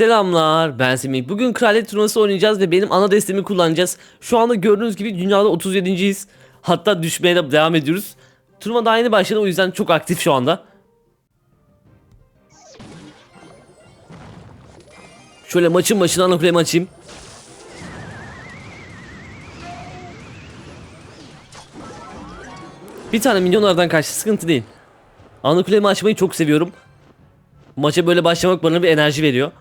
Selamlar ben Semih. Bugün kraliyet turnuvası oynayacağız ve benim ana destemi kullanacağız. Şu anda gördüğünüz gibi dünyada 37.yiz. Hatta düşmeye de devam ediyoruz. Turnuva daha yeni başladı o yüzden çok aktif şu anda. Şöyle maçın başına ana kulemi açayım. Bir tane milyonlardan kaçtı sıkıntı değil. Ana kulemi açmayı çok seviyorum. Maça böyle başlamak bana bir enerji veriyor.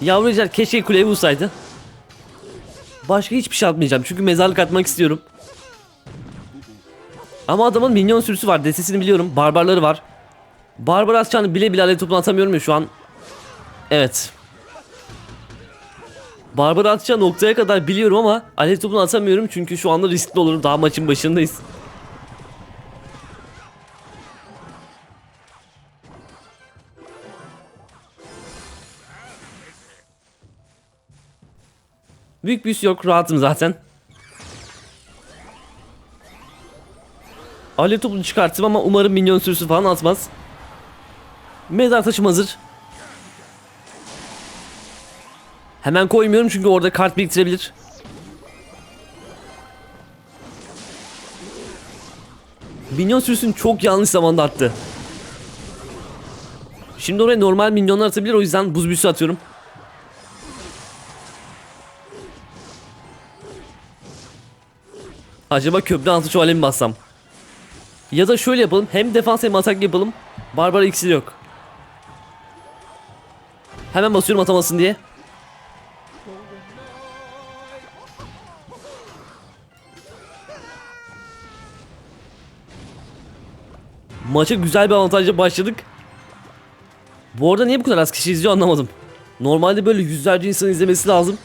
Yavrucaklar keşke kuleyi bulsaydı. Başka hiçbir şey atmayacağım çünkü mezarlık atmak istiyorum. Ama adamın minyon sürüsü var destesini biliyorum. Barbarları var. Barbar atacağını bile bile alev topunu atamıyorum ya şu an. Evet. Barbar atacağı noktaya kadar biliyorum ama alev topunu atamıyorum çünkü şu anda riskli olurum. Daha maçın başındayız. Büyük bir üs yok rahatım zaten. Alev topunu çıkarttım ama umarım minyon sürüsü falan atmaz. Mezar taşım hazır. Hemen koymuyorum çünkü orada kart biriktirebilir. Minyon sürüsünü çok yanlış zamanda attı. Şimdi oraya normal minyonlar atabilir o yüzden buz büyüsü atıyorum. Acaba köprü altı şövalye mi bassam? Ya da şöyle yapalım. Hem defans hem atak yapalım. Barbara iksiri yok. Hemen basıyorum atamasın diye. Maça güzel bir avantajla başladık. Bu arada niye bu kadar az kişi izliyor anlamadım. Normalde böyle yüzlerce insan izlemesi lazım.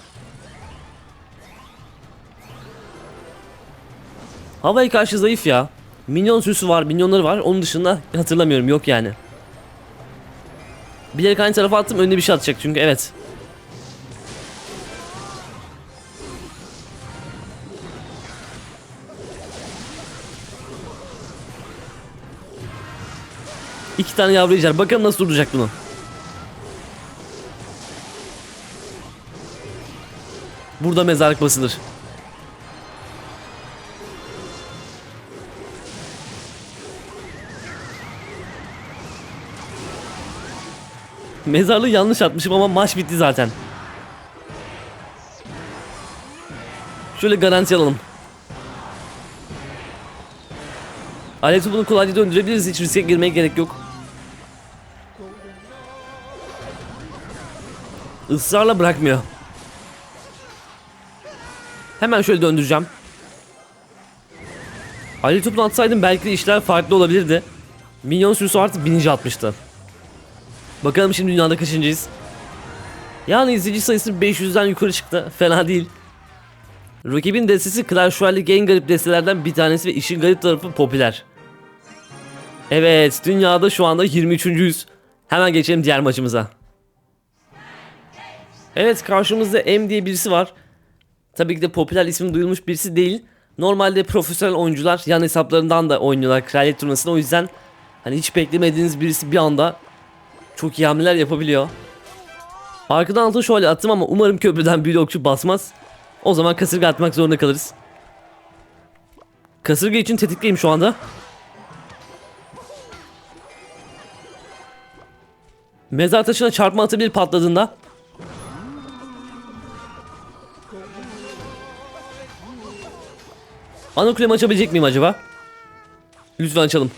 Havaya karşı zayıf ya. Minyon sürüsü var, minyonları var. Onun dışında hatırlamıyorum yok yani. Bilerek aynı tarafa attım önüne bir şey atacak çünkü evet. İki tane yavru ejder. Bakalım nasıl duracak bunu. Burada mezarlık basılır. Mezarlığı yanlış atmışım ama maç bitti zaten. Şöyle garanti alalım. Alev topunu kolayca döndürebiliriz. Hiç riske girmeye gerek yok. Israrla bırakmıyor. Hemen şöyle döndüreceğim. Alev topunu atsaydım belki de işler farklı olabilirdi. Minyon sürüsü artık bininci atmıştı. Bakalım şimdi dünyada kaçıncıyız? Yani izleyici sayısı 500'den yukarı çıktı. Fena değil. Rakibin destesi Clash Royale'deki en garip destelerden bir tanesi ve işin garip tarafı popüler. Evet, dünyada şu anda 23.yüz. Hemen geçelim diğer maçımıza. Evet, karşımızda M diye birisi var. Tabii ki de popüler ismi duyulmuş birisi değil. Normalde profesyonel oyuncular yan hesaplarından da oynuyorlar kraliyet turnuvasında. O yüzden hani hiç beklemediğiniz birisi bir anda çok iyi hamleler yapabiliyor. Arkadan altın şöyle attım ama umarım köprüden bir okçu basmaz. O zaman kasırga atmak zorunda kalırız. Kasırga için tetikliyim şu anda. Mezar taşına çarpma atabilir patladığında. Ana kulemi açabilecek miyim acaba? Lütfen açalım.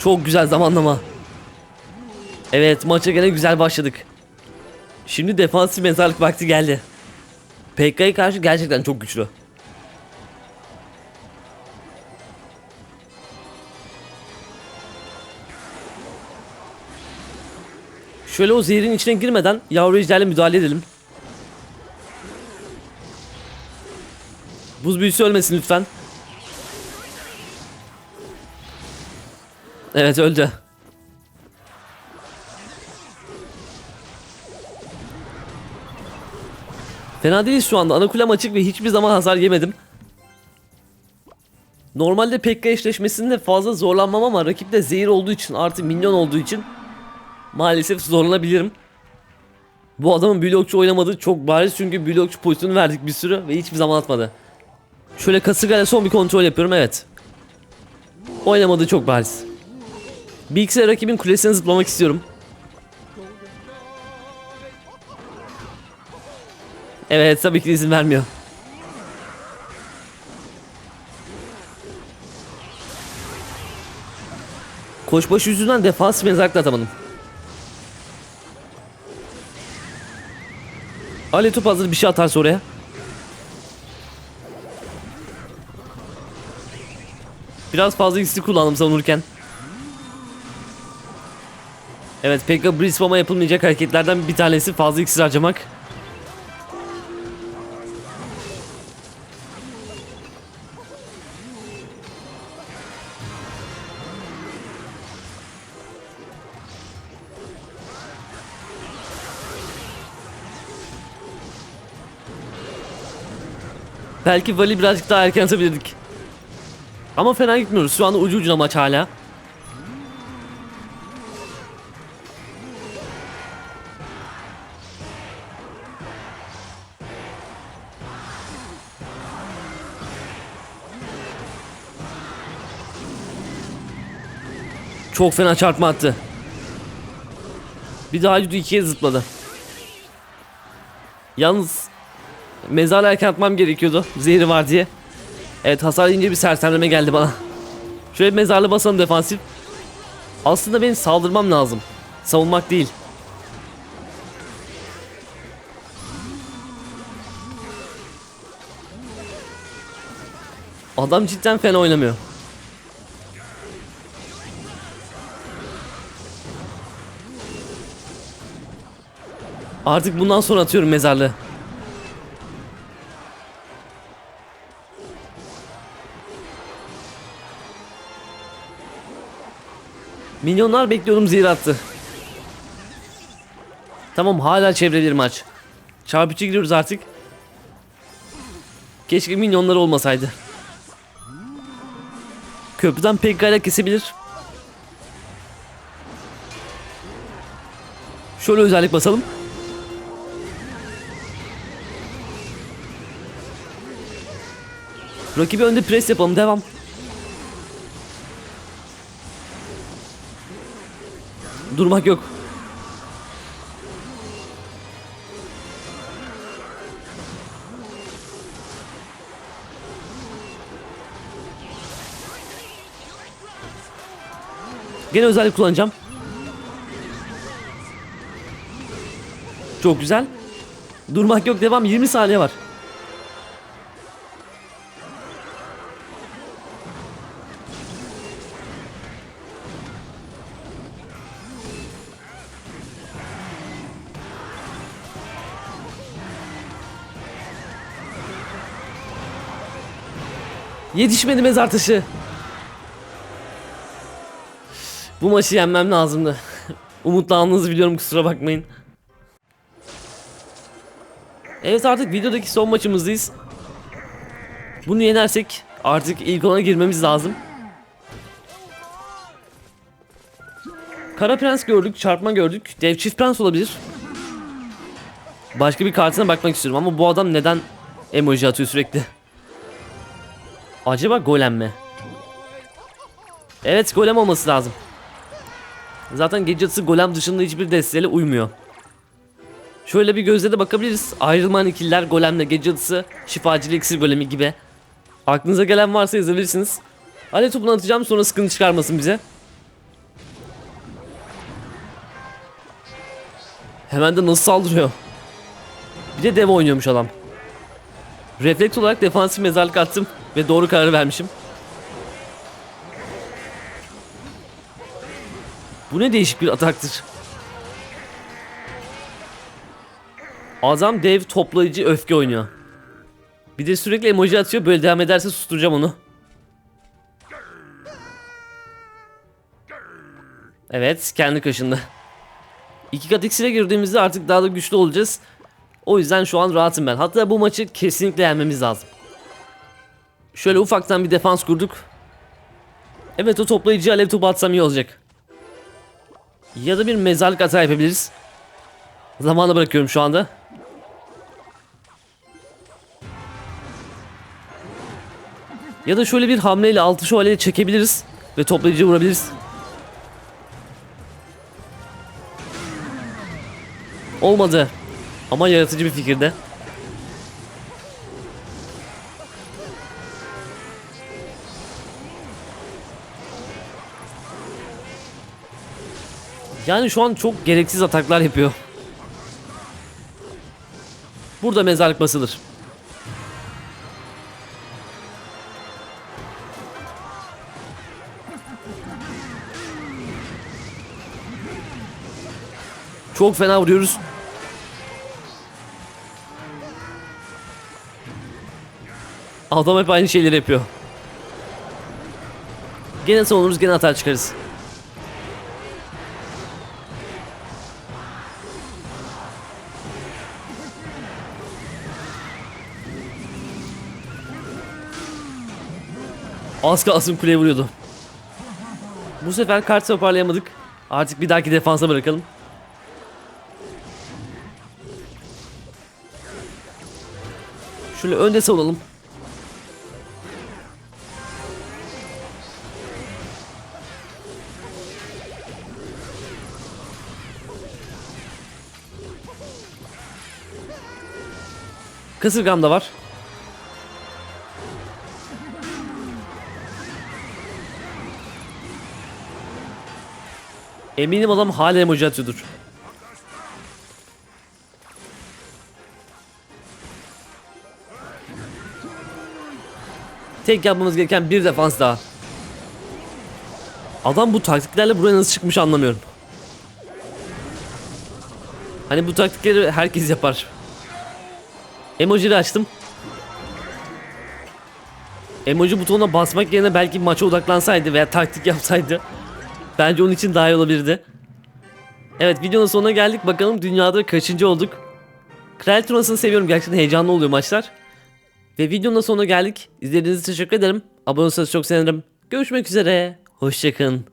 Çok güzel zamanlama. Evet maça gene güzel başladık. Şimdi defansif mezarlık vakti geldi. PK'ya karşı gerçekten çok güçlü. Şöyle o zehrin içine girmeden yavru ejderle müdahale edelim. Buz büyüsü ölmesin lütfen. Evet öldü. Fena değiliz şu anda. Ana kulem açık ve hiçbir zaman hasar yemedim. Normalde Pekka eşleşmesinde fazla zorlanmam ama rakipte zehir olduğu için artı minyon olduğu için maalesef zorlanabilirim. Bu adamın blokçu oynamadığı çok bariz çünkü blokçu pozisyonu verdik bir sürü ve hiçbir zaman atmadı. Şöyle kasırgayla son bir kontrol yapıyorum evet. Oynamadığı çok bariz. İkisi rakibin kulesine zıplamak istiyorum. Evet tabii ki izin vermiyor. Koşbaşı yüzünden defans mezarlıkla atamadım. Ali top hazır bir şey atarsa oraya. Biraz fazla ikisi kullandım savunurken. Evet Pekka Brisbama yapılmayacak hareketlerden bir tanesi fazla iksir harcamak. Belki Vali birazcık daha erken atabilirdik. Ama fena gitmiyoruz. Şu anda ucu ucuna maç hala. Çok fena çarpma attı. Bir daha yüzü ikiye zıpladı. Yalnız mezarla erken atmam gerekiyordu. Zehri var diye. Evet hasar yiyince bir sersemleme geldi bana. Şöyle mezarlı basalım defansif. Aslında benim saldırmam lazım. Savunmak değil. Adam cidden fena oynamıyor. Artık bundan sonra atıyorum mezarlığı. Milyonlar bekliyordum zehir attı. Tamam hala çevrelir maç. Çarpıcı giriyoruz artık. Keşke milyonlar olmasaydı. Köprüden Pekka ile kesebilir. Şöyle özellik basalım. Rakibi önde pres yapalım devam. Durmak yok. Gene özellik kullanacağım. Çok güzel. Durmak yok devam 20 saniye var. Yetişmedi mezar taşı. Bu maçı yenmem lazımdı. Umutla alnınızı biliyorum kusura bakmayın. Evet artık videodaki son maçımızdayız. Bunu yenersek artık ilk ona girmemiz lazım. Kara Prens gördük, çarpma gördük. Dev Çift Prens olabilir. Başka bir kartına bakmak istiyorum ama bu adam neden emoji atıyor sürekli? Acaba golem mi? Evet golem olması lazım. Zaten atısı golem dışında hiçbir desteğiyle uymuyor. Şöyle bir gözle de bakabiliriz. Ayrılmayan ikililer golemle gece atısı şifacılı iksir golemi gibi. Aklınıza gelen varsa yazabilirsiniz. Hadi topunu atacağım sonra sıkıntı çıkarmasın bize. Hemen de nasıl saldırıyor. Bir de dev oynuyormuş adam. Refleks olarak defansif mezarlık attım ve doğru kararı vermişim. Bu ne değişik bir ataktır. Adam dev toplayıcı öfke oynuyor. Bir de sürekli emoji atıyor böyle devam ederse susturacağım onu. Evet kendi kaşındı. İki kat iksire girdiğimizde artık daha da güçlü olacağız. O yüzden şu an rahatım ben. Hatta bu maçı kesinlikle yenmemiz lazım. Şöyle ufaktan bir defans kurduk. Evet o toplayıcıya alev topu atsam iyi olacak. Ya da bir mezarlık hata yapabiliriz. Zamanla bırakıyorum şu anda. Ya da şöyle bir hamleyle altı şövalyeyi çekebiliriz. Ve toplayıcıya vurabiliriz. Olmadı. Ama yaratıcı bir fikirde. Yani şu an çok gereksiz ataklar yapıyor. Burada mezarlık basılır. Çok fena vuruyoruz. Adam hep aynı şeyleri yapıyor. Gene savunuruz gene atar çıkarız. Az kalsın kuleye vuruyordu. Bu sefer kart toparlayamadık. Artık bir dahaki defansa bırakalım. Şöyle önde savunalım. Kasırgam da var. Eminim adam hala emoji atıyordur. Tek yapmamız gereken bir defans daha. Adam bu taktiklerle buraya nasıl çıkmış anlamıyorum. Hani bu taktikleri herkes yapar. Emoji'yi açtım. Emoji butonuna basmak yerine belki maça odaklansaydı veya taktik yapsaydı bence onun için daha iyi olabilirdi. Evet videonun sonuna geldik. Bakalım dünyada kaçıncı olduk. Kral turnuvasını seviyorum. Gerçekten heyecanlı oluyor maçlar. Ve videonun da sonuna geldik. İzlediğiniz için teşekkür ederim. Abone olursanız çok sevinirim. Görüşmek üzere. Hoşçakalın.